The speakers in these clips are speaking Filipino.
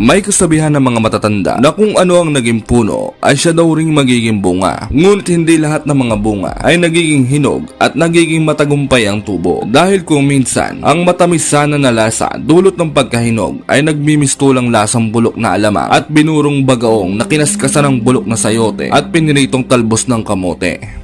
May kasabihan ng mga matatanda na kung ano ang naging puno ay siya daw ring magiging bunga. Ngunit hindi lahat ng mga bunga ay nagiging hinog at nagiging matagumpay ang tubo. Dahil kung minsan, ang matamis sana na lasa dulot ng pagkahinog ay nagmimistulang lasang bulok na alamang at binurong bagaong na kinaskasan ng bulok na sayote at piniritong talbos ng kamote.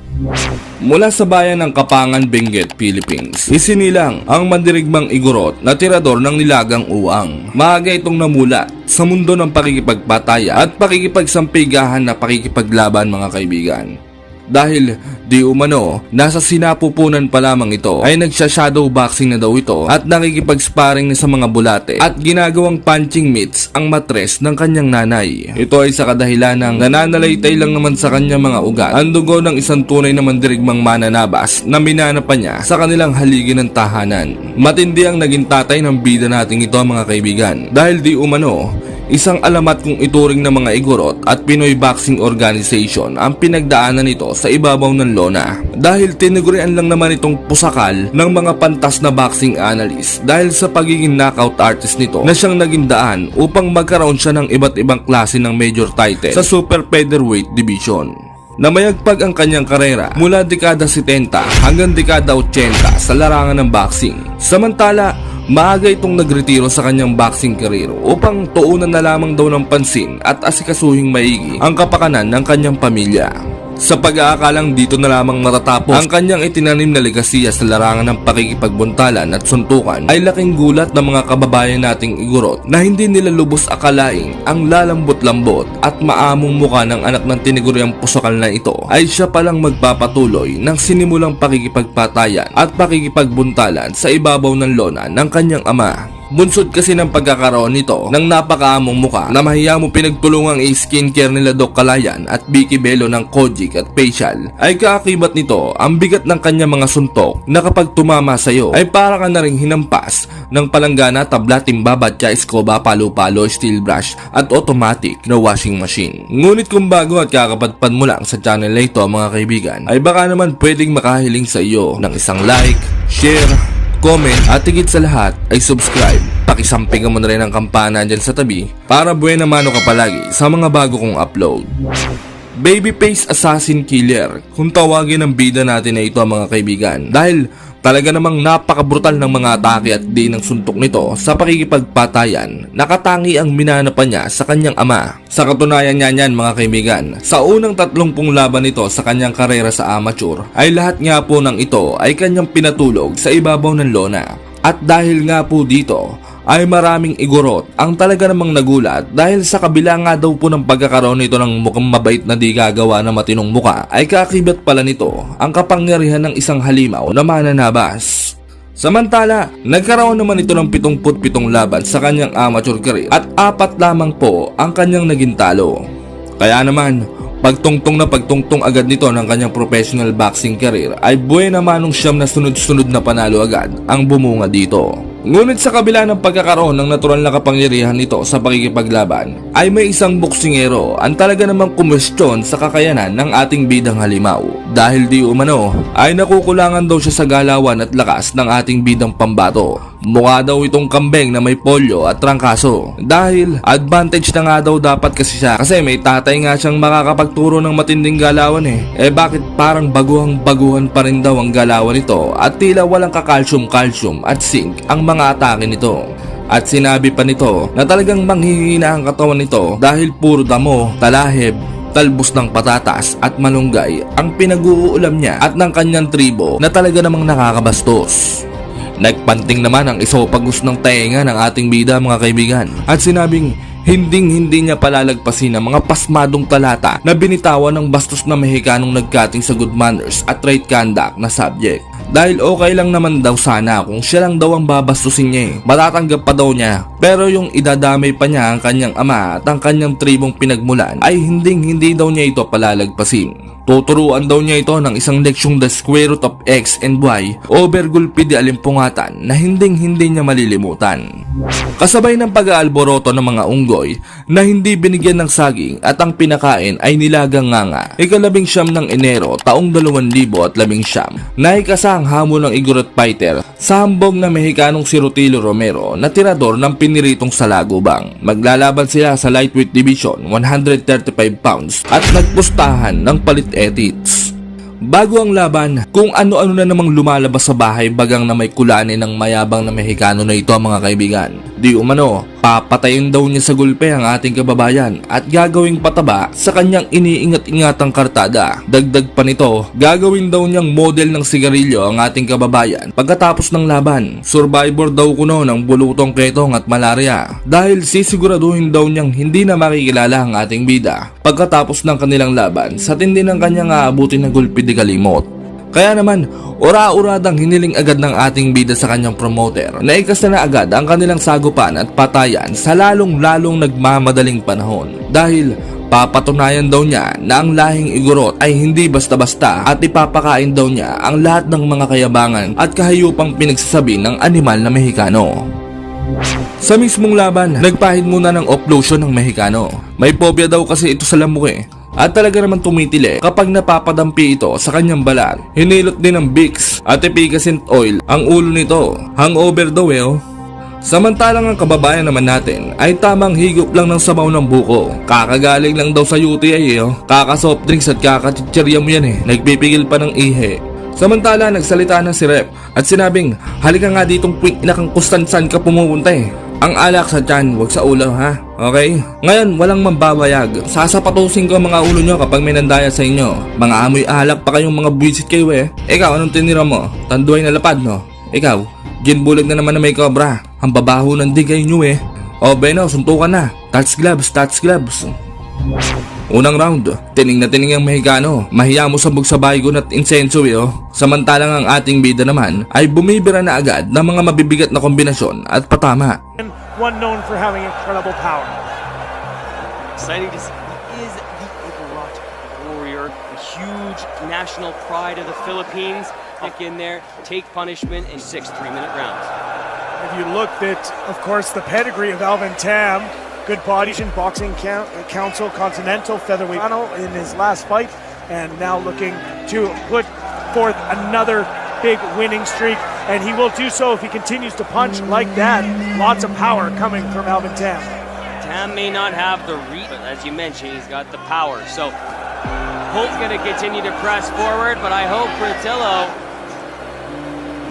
Mula sa bayan ng Kapangan, Benguet, Philippines, isinilang ang mandirigmang igorot na tirador ng nilagang uwang. Maaga itong namula sa mundo ng pakikipagpataya at pakikipagsampigahan na pakikipaglaban mga kaibigan. Dahil di umano, nasa sinapupunan pa lamang ito ay nagsha-shadow boxing na daw ito at nakikipag-sparring na sa mga bulate at ginagawang punching mitts ang matres ng kanyang nanay. Ito ay sa kadahilan ng nananalaytay lang naman sa kanyang mga ugat ang dugo ng isang tunay na mandirigmang mananabas na minana pa niya sa kanilang haligi ng tahanan. Matindi ang naging tatay ng bida nating ito mga kaibigan dahil di umano Isang alamat kung ituring ng mga igorot at Pinoy Boxing Organization ang pinagdaanan nito sa ibabaw ng lona. Dahil tinigurian lang naman itong pusakal ng mga pantas na boxing analyst dahil sa pagiging knockout artist nito na siyang naging daan upang magkaroon siya ng iba't ibang klase ng major title sa super featherweight division. Namayagpag ang kanyang karera mula dekada 70 hanggang dekada 80 sa larangan ng boxing. Samantala, maaga itong nagretiro sa kanyang boxing career upang tuunan na lamang daw ng pansin at asikasuhing maigi ang kapakanan ng kanyang pamilya. Sa pag-aakalang dito na lamang matatapos ang kanyang itinanim na legasiya sa larangan ng pakikipagbuntalan at suntukan ay laking gulat ng mga kababayan nating igorot na hindi nila lubos akalaing ang lalambot-lambot at maamong muka ng anak ng tiniguryang pusakal na ito ay siya palang magpapatuloy ng sinimulang pakikipagpatayan at pakikipagbuntalan sa ibabaw ng lona ng kanyang ama. Bunsod kasi ng pagkakaroon nito ng napakaamong muka na mahiya mo pinagtulungang i-skincare nila Doc Kalayan at Vicky Bello ng Kojic at Facial ay kaakibat nito ang bigat ng kanya mga suntok na kapag tumama sa iyo ay para ka na rin hinampas ng palanggana, tabla, timba, batya, eskoba, palo-palo, steel brush at automatic na washing machine. Ngunit kung bago at kakapadpad mo lang sa channel na ito mga kaibigan ay baka naman pwedeng makahiling sa iyo ng isang like, share, comment at higit sa lahat ay subscribe. Pakisampingan mo na rin ang kampana dyan sa tabi para buena mano ka palagi sa mga bago kong upload. Babyface Assassin Killer kung tawagin ang bida natin na ito mga kaibigan dahil talaga namang napakabrutal ng mga atake at di ng suntok nito sa pakikipagpatayan nakatangi ang minanapan niya sa kanyang ama. Sa katunayan niya niyan mga kaibigan, sa unang tatlong pong laban nito sa kanyang karera sa amateur ay lahat nga po ng ito ay kanyang pinatulog sa ibabaw ng lona. At dahil nga po dito, ay maraming igorot ang talaga namang nagulat dahil sa kabila nga daw po ng pagkakaroon nito ng mukhang mabait na di gagawa na matinong muka ay kakibat pala nito ang kapangyarihan ng isang halimaw na mananabas. Samantala, nagkaroon naman ito ng 77 laban sa kanyang amateur career at apat lamang po ang kanyang naging talo. Kaya naman, pagtungtong na pagtungtong agad nito ng kanyang professional boxing career ay buena manong siyam na sunod-sunod na panalo agad ang bumunga dito. Ngunit sa kabila ng pagkakaroon ng natural na kapangyarihan nito sa pakikipaglaban, ay may isang boksingero ang talaga namang kumestyon sa kakayanan ng ating bidang halimaw. Dahil di umano, ay nakukulangan daw siya sa galawan at lakas ng ating bidang pambato. Mukha daw itong kambeng na may polio at trangkaso. Dahil advantage na nga daw dapat kasi siya kasi may tatay nga siyang makakapagturo ng matinding galawan eh. Eh bakit parang baguhang baguhan pa rin daw ang galawan nito at tila walang kakalsyum-kalsyum at zinc ang mga atake nito. At sinabi pa nito na talagang manghihina ang katawan nito dahil puro damo, talahib, talbos ng patatas at malunggay ang pinag-uulam niya at ng kanyang tribo na talaga namang nakakabastos. Nagpanting naman ang isopagos ng tenga ng ating bida mga kaibigan at sinabing hinding hindi niya palalagpasin ang mga pasmadong talata na binitawan ng bastos na Mexicanong nagkating sa good manners at right conduct na subject. Dahil okay lang naman daw sana kung siya lang daw ang babastusin niya eh. Matatanggap pa daw niya. Pero yung idadamay pa niya ang kanyang ama at ang kanyang tribong pinagmulan ay hinding hindi daw niya ito palalagpasin. Tuturuan daw niya ito ng isang leksyong the square root of x and y over gulpi di alimpungatan na hinding hindi niya malilimutan. Kasabay ng pag-aalboroto ng mga unggoy na hindi binigyan ng saging at ang pinakain ay nilagang nganga. Ikalabing siyam ng Enero taong 2019 na ikasang hamon ng Igorot Fighter sa hambog na Mexicanong si Rutilo Romero na tirador ng piniritong salagubang. Maglalaban sila sa lightweight division 135 pounds at nagpustahan ng palit edits. Bago ang laban, kung ano-ano na namang lumalabas sa bahay bagang na may kulani ng mayabang na Mexicano na ito mga kaibigan. Di umano, papatayin daw niya sa gulpe ang ating kababayan at gagawing pataba sa kanyang iniingat-ingatang kartada. Dagdag pa nito, gagawin daw niyang model ng sigarilyo ang ating kababayan pagkatapos ng laban. Survivor daw kuno ng bulutong ketong at malaria dahil sisiguraduhin daw niyang hindi na makikilala ang ating bida pagkatapos ng kanilang laban sa tindi ng kanyang aabutin na gulpi di kalimot. Kaya naman, ura-uradang hiniling agad ng ating bida sa kanyang promoter na ikasta na agad ang kanilang sagupan at patayan sa lalong-lalong nagmamadaling panahon. Dahil papatunayan daw niya na ang lahing igorot ay hindi basta-basta at ipapakain daw niya ang lahat ng mga kayabangan at kahayupang pinagsasabi ng animal na Mexicano. Sa mismong laban, nagpahid muna ng offlotion ng Mexicano. May phobia daw kasi ito sa lamok eh. At talaga naman tumitili kapag napapadampi ito sa kanyang balat. Hinilot din ng Vicks at efficacent oil ang ulo nito. Hangover daw eh oh. Samantalang ang kababayan naman natin ay tamang higop lang ng sabaw ng buko. Kakagaling lang daw sa UTI eh oh. Kaka soft drinks at kakachichirya mo yan eh. Nagpipigil pa ng ihe. Samantala, nagsalita na si Rep at sinabing, halika nga ditong quick na kang kustansan ka pumupunta eh. Ang alak sa tiyan, wag sa ulo ha. Okay? Ngayon, walang mambabayag. Sasapatusin ko ang mga ulo nyo kapag may nandaya sa inyo. Mga amoy alak pa kayong mga buwisit kayo eh. Ikaw, anong tinira mo? Tanduay na lapad no? Ikaw, ginbulag na naman na may cobra. Ang babaho ng digay nyo eh. O Beno, suntukan na. Touch gloves, touch gloves. Unang round, tining na tining ang Mexicano. Mahiya mo sa sa baygon at insenso eh oh. Samantalang ang ating bida naman ay bumibira na agad ng mga mabibigat na kombinasyon at patama. One known for having incredible power. Exciting to see. He is the Igorot warrior, a huge national pride of the Philippines. Stick in there, take punishment in six three-minute rounds. If you looked at, of course, the pedigree of Alvin Tam, good body in boxing council, continental featherweight panel in his last fight, and now looking to put forth another big winning streak, and he will do so if he continues to punch like that. Lots of power coming from Alvin Tam. Tam may not have the reach, but as you mentioned, he's got the power. So Holt's going to continue to press forward, but I hope Bertillo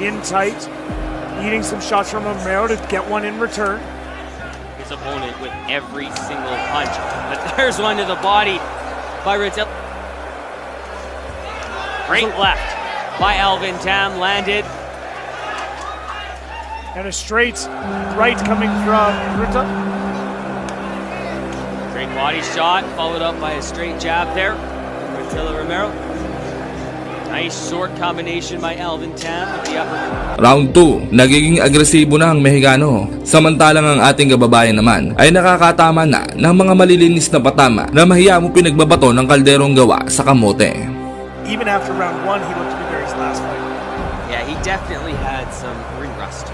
In tight, eating some shots from Romero to get one in return. his opponent with every single punch. But there's one to the body by Bertillo. Great left by Alvin Tam landed. And a straight right coming from Ruta. Great body shot, followed up by a straight jab there. Bertillo Romero. Nice short combination by Alvin Tam with the upper. Round 2, nagiging agresibo na ang Mexicano. Samantalang ang ating kababayan naman ay nakakatama na ng mga malilinis na patama na mahiya mo pinagbabato ng kalderong gawa sa kamote. Even after round one, he looked to be very last fight. Yeah, he definitely had some ring rust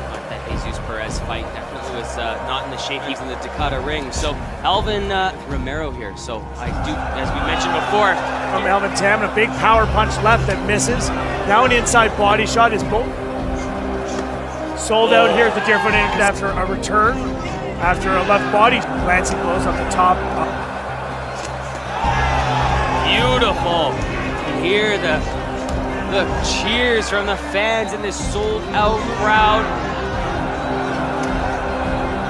on that Jesus Perez fight. Definitely was uh, not in the shape he's in the Dakota ring. So Alvin uh, Romero here. So I do, as we mentioned before, From Alvin Tam, a big power punch left that misses. Now an inside body shot is both. Sold out here at the Deerfoot Inn after a return. After a left body glancing blows off the top. beautiful. You hear the the cheers from the fans in this sold out crowd.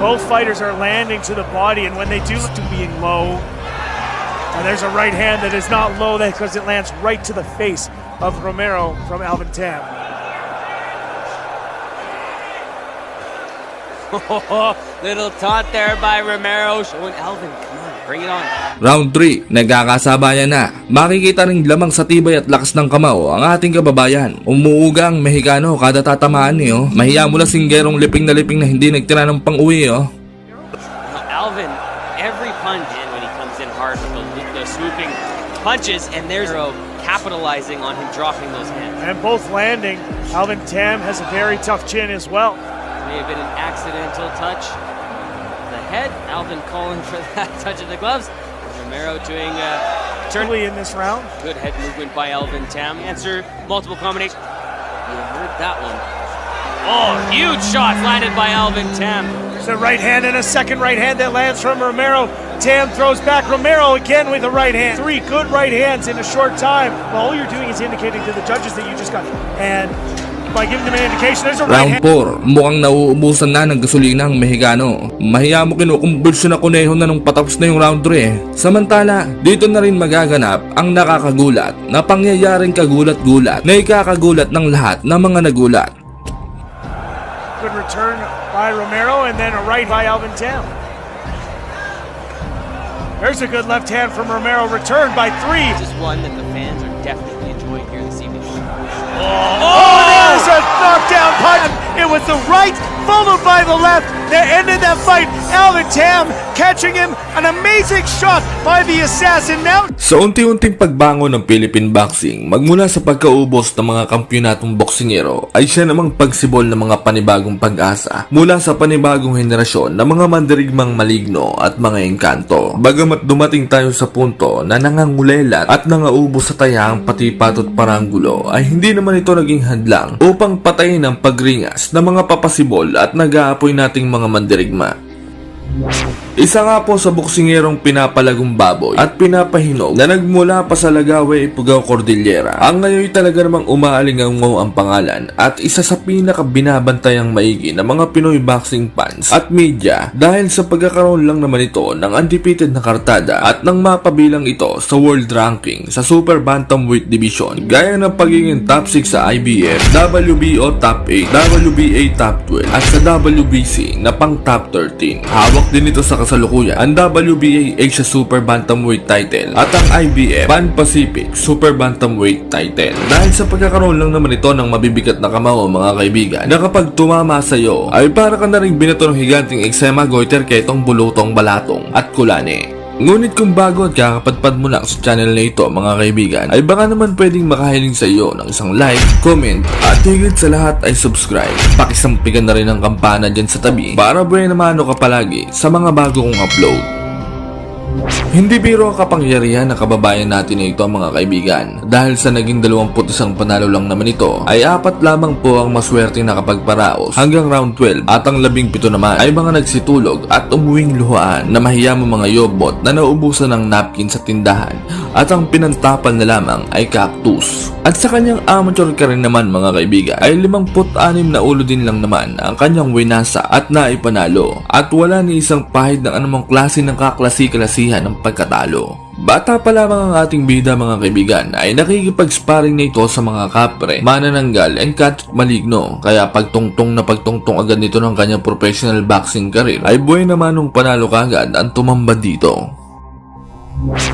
Both fighters are landing to the body, and when they do to being low, and there's a right hand that is not low because it lands right to the face of Romero from Alvin Tam. Little taunt there by Romero showing Alvin, bring it on. Round 3, nagkakasabayan na. Makikita ring lamang sa tibay at lakas ng kamao ang ating kababayan. Umuuga ang Mexicano kada tatamaan niyo. Mahiya mo lang singgerong liping na liping na hindi nagtira ng pang-uwi oh. Alvin, every punch in when he comes in hard with the, the swooping punches, and there's a capitalizing on him dropping those hands. And both landing. Alvin Tam has a very tough chin as well. May have been an accidental touch. Head, Alvin calling for that touch of the gloves. Romero doing a turn. Early in this round. Good head movement by Alvin Tam. Answer multiple combinations. You heard that one. Oh, huge shot landed by Alvin Tam. There's a right hand and a second right hand that lands from Romero. Tam throws back. Romero again with a right hand. Three good right hands in a short time. Well, all you're doing is indicating to the judges that you just got. And by giving them an indication, there's a right Round hand. 4, mukhang nauubusan na ng gasolina ang Mexicano. Mahiya mo kinukumbulsyon na kuneho na nung patapos na yung round 3 eh. Samantala, dito na rin magaganap ang nakakagulat na pangyayaring kagulat-gulat na ikakagulat ng lahat ng mga nagulat. Good return by Romero and then a right by Alvin Tam. There's a good left hand from Romero. Returned by three. This is one that the fans are definitely Oh, there's a knockdown punch. It was the right followed by the left that ended that fight. Alvin Tam catching him. An amazing shot by the assassin. Now Sa unti-unting pagbangon ng Philippine boxing, magmula sa pagkaubos ng mga kampyonatong boksingero, ay siya namang pagsibol ng mga panibagong pag-asa mula sa panibagong henerasyon ng mga mandirigmang maligno at mga engkanto. Bagamat dumating tayo sa punto na nangangulelat at nangaubos sa tayang pati patot paranggulo, ay hindi naman ito naging hadlang upang patayin ang pagringas ng mga papasibol at nag-aapoy nating mga mandirigma. Isa nga po sa boksingerong pinapalagong baboy at pinapahinog na nagmula pa sa Lagaway Ipugao Cordillera. Ang ngayon talaga namang umaalingangaw ang pangalan at isa sa pinakabinabantayang maigi ng mga Pinoy boxing fans at media dahil sa pagkakaroon lang naman ito ng undefeated na kartada at nang mapabilang ito sa world ranking sa Super Bantamweight Division gaya ng pagiging top 6 sa IBF, WBO top 8, WBA top 12 at sa WBC na pang top 13. Hawak din ito sa kasalukuyan ang WBA Asia Super Bantamweight title at ang IBF Pan Pacific Super Bantamweight title. Dahil sa pagkakaroon lang naman ito ng mabibigat na kamao mga kaibigan na kapag tumama sa iyo ay para ka na rin binato ng higanting eksema goiter ketong bulutong balatong at kulane. Ngunit kung bago at kakapadpad mo lang sa channel na ito mga kaibigan ay baka naman pwedeng makahiling sa iyo ng isang like, comment at higit sa lahat ay subscribe. Pakisampigan na rin ang kampana dyan sa tabi para buhay naman ka palagi sa mga bago kong upload. Hindi biro ang kapangyarihan ng kababayan natin na ito mga kaibigan. Dahil sa naging 21 panalo lang naman ito, ay apat lamang po ang maswerte na kapagparaos hanggang round 12 at ang labing pito naman ay mga nagsitulog at umuwing luhaan na mahiyamang mga yobot na naubusan ng napkin sa tindahan at ang pinantapan na lamang ay cactus. At sa kanyang amateur ka rin naman mga kaibigan ay 56 na ulo din lang naman ang kanyang winasa at naipanalo at wala ni isang pahid ng anumang klase ng kaklasi-kalasihan ng pagkatalo. Bata pa lamang ang ating bida mga kaibigan ay nakikipag-sparring na ito sa mga kapre, manananggal, and kat maligno. Kaya pagtungtong na pagtungtong agad nito ng kanyang professional boxing career ay buhay naman nung panalo kagad ang tumambad dito.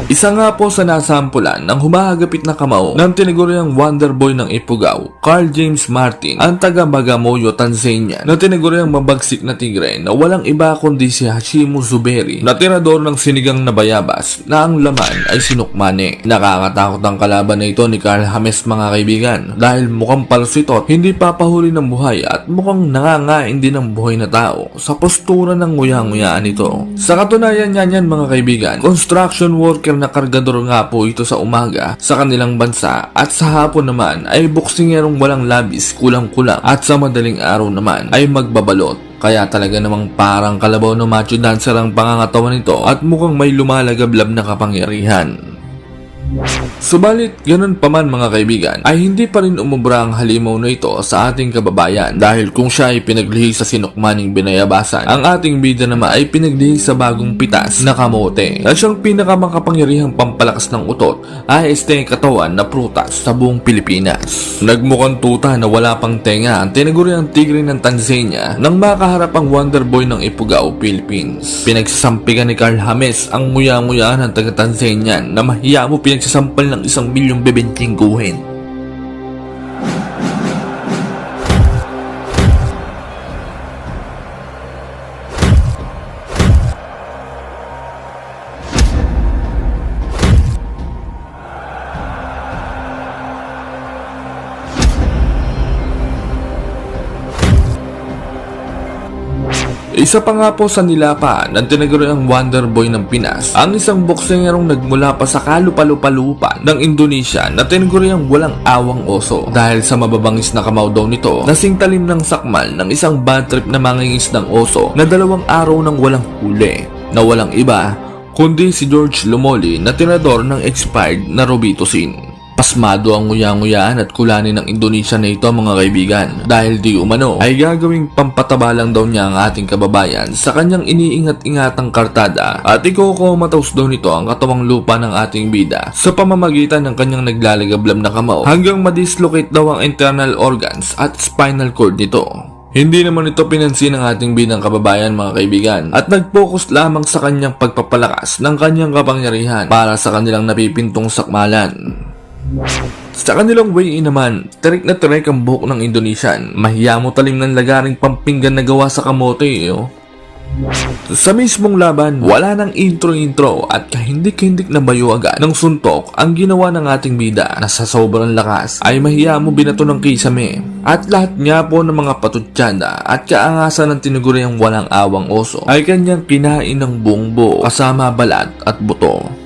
Isa nga po sa nasampulan ng humahagapit na kamao ng tinaguriang Wonder Boy ng Ifugao, Carl James Martin, ang taga Bagamoyo, Tanzania, na tinaguriang mabagsik na tigre na walang iba kundi si Hashimo Zuberi, na tirador ng sinigang na bayabas na ang laman ay sinukmane. Nakakatakot ang kalaban na ito ni Carl James mga kaibigan dahil mukhang palos ito at hindi papahuli ng buhay at mukhang nangangain din ng buhay na tao sa postura ng nguya-nguyaan ito. Sa katunayan yan yan mga kaibigan, construction worker na kargador nga po ito sa umaga sa kanilang bansa at sa hapon naman ay boksingerong walang labis kulang-kulang at sa madaling araw naman ay magbabalot. Kaya talaga namang parang kalabaw na macho dancer ang pangangatawan nito at mukhang may lumalagablab na kapangyarihan. Subalit, ganun pa man mga kaibigan, ay hindi pa rin umubra ang halimaw na ito sa ating kababayan dahil kung siya ay pinaglihi sa sinukmaning binayabasan, ang ating bida naman ay pinaglihi sa bagong pitas na kamote. At siyang pinakamakapangyarihang pampalakas ng utot ay este katawan na prutas sa buong Pilipinas. Nagmukhang tuta na wala pang tenga ang tinaguriang tigre ng Tanzania nang makaharap ang Wonder Boy ng Ifugao, Philippines. Pinagsasampigan ni Carl James ang nguya-nguyaan ng taga-Tanzanian na mahiya mo pinagsasampal ng isang milyong bebentingguhin. Isa pa nga po sa nilapa ng tinaguriang Wonder Boy ng Pinas, ang isang boksengerong nagmula pa sa kalupalupalupa ng Indonesia na tinaguriang walang awang oso dahil sa mababangis na kamao daw nito nasing talim ng sakmal ng isang bad trip na mangingis ng oso na dalawang araw nang walang huli na walang iba kundi si George Lumoli na tinador ng expired na Robitussin. Pasmado ang nguya-nguyaan at kulanin ng Indonesia na ito mga kaibigan dahil di umano ay gagawing pampataba lang daw niya ang ating kababayan sa kanyang iniingat-ingatang kartada at ikokomataus daw nito ang katawang lupa ng ating bida sa pamamagitan ng kanyang naglalagablam na kamao hanggang madislocate daw ang internal organs at spinal cord nito. Hindi naman ito pinansin ng ating binang kababayan mga kaibigan at nag-focus lamang sa kanyang pagpapalakas ng kanyang kapangyarihan para sa kanilang napipintong sakmalan. Sa kanilang way-in naman, tirik na tirik ang buhok ng Indonesian. Mahiya mo talim ng lagaring pampinggan na gawa sa kamote, eh, oh. Sa mismong laban, wala nang intro-intro at kahindik-hindik na bayo agad ng suntok ang ginawa ng ating bida na sa sobrang lakas ay mahiya mo binato ng kisame. At lahat nga po ng mga patutsada at kaangasan ng tinuguriang walang awang oso ay kanyang kinain ng buong buo kasama balat at buto.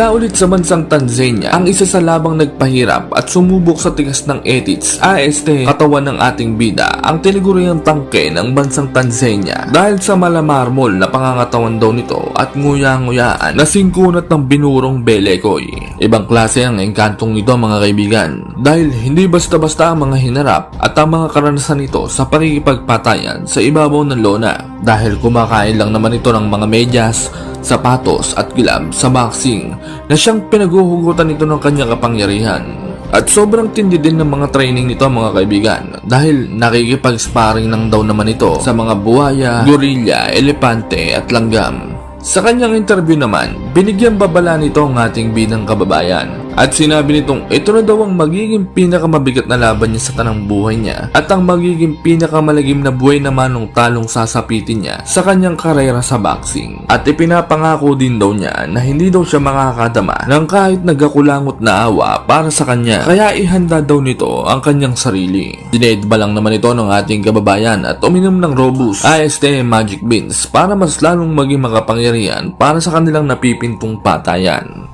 Mula ulit sa bansang Tanzania, ang isa sa labang nagpahirap at sumubok sa tigas ng edits, AST, katawan ng ating bida, ang tiniguriang tangke ng bansang Tanzania. Dahil sa malamarmol na pangangatawan daw nito at nguya-nguyaan na singkunat ng binurong belekoy. Ibang klase ang engkantong nito mga kaibigan. Dahil hindi basta-basta ang mga hinarap at ang mga karanasan nito sa pakikipagpatayan sa ibabaw ng lona. Dahil kumakain lang naman ito ng mga medyas, sapatos at gilab sa boxing na siyang pinaguhugutan nito ng kanyang kapangyarihan. At sobrang tindi din ng mga training nito mga kaibigan dahil nakikipag-sparring lang daw naman ito sa mga buhaya, gorilla, elepante at langgam. Sa kanyang interview naman, binigyan babala nito ang ating binang kababayan at sinabi nitong ito na daw ang magiging pinakamabigat na laban niya sa tanang buhay niya at ang magiging pinakamalagim na buhay naman ng talong sasapitin niya sa kanyang karera sa boxing. At ipinapangako din daw niya na hindi daw siya makakadama ng kahit nagakulangot na awa para sa kanya kaya ihanda daw nito ang kanyang sarili. Dinedba lang naman ito ng ating kababayan at uminom ng Robust AST Magic Beans para mas lalong maging makapangyarihan para sa kanilang napipintong patayan.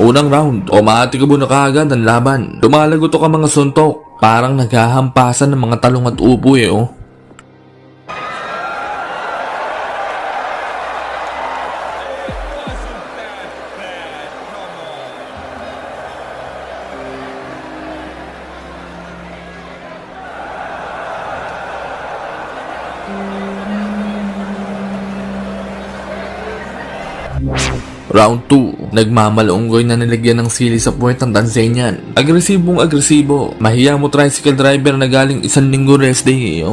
Unang round, umatikabo na kaagad ang laban. Lumalago to ka mga suntok. Parang naghahampasan ng mga talong at upo eh oh. Round 2, nagmamalunggoy na nilagyan ng sili sa puwet ng Tanzanian. Agresibong agresibo, mahiya mo tricycle driver na galing isang linggo rest day eh,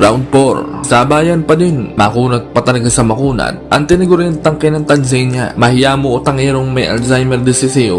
Round 4, sabayan pa din, makunat pa talaga sa makunat, ang tiniguring tangke ng Tanzania, mahiya mo o tangirong may Alzheimer disease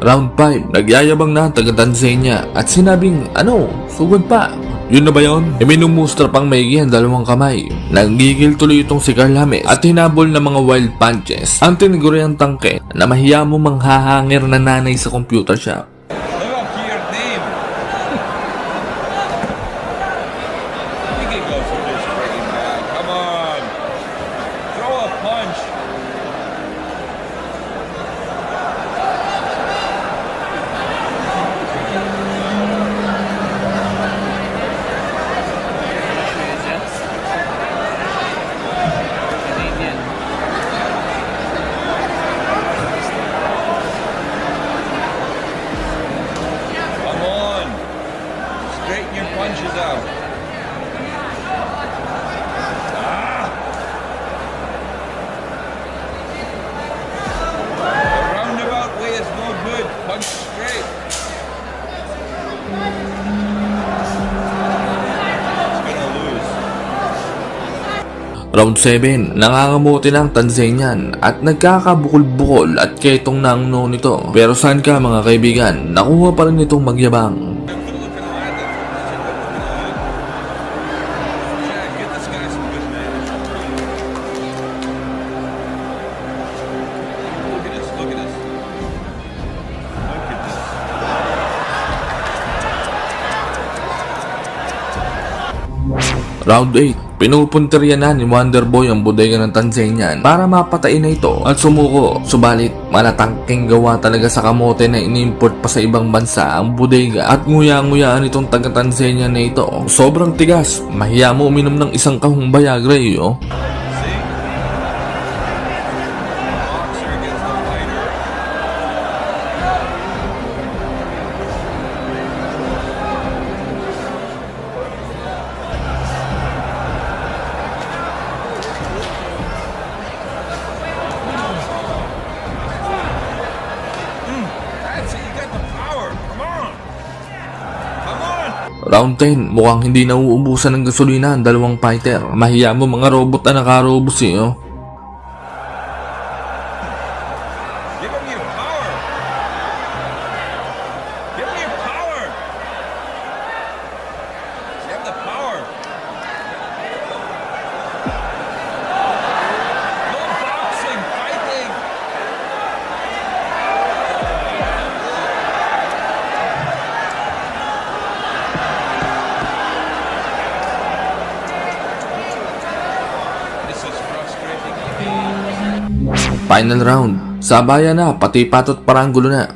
Round 5, nagyayabang na ang taga Tanzania at sinabing, ano, sugod pa. Yun na ba yun? E minumustra pang maigi ang dalawang kamay. Nagigil tuloy itong si Carl James at hinabol ng mga wild punches. Ang tiniguriang tangke na mahiya mo manghahangir na nanay sa computer shop. Round 7, nangangamuti ng Tanzanian at nagkakabukol-bukol at ketong na ang noo nito. Pero saan ka mga kaibigan, nakuha pa rin itong magyabang. Round 8, pinupunteriya na ni Wonderboy ang bodega ng Tanzanian para mapatay na ito at sumuko. Subalit, malatangking gawa talaga sa kamote na inimport pa sa ibang bansa ang bodega at nguya-nguyaan itong taga-Tanzania na ito. Sobrang tigas, mahiya mo uminom ng isang kahong Viagra eh, 10, mukhang hindi nauubusan ng gasolina ang dalawang fighter. Mahiya mo mga robot na nakarobos eh, oh. Final round. Sabayan na, pati patot paranggulo na.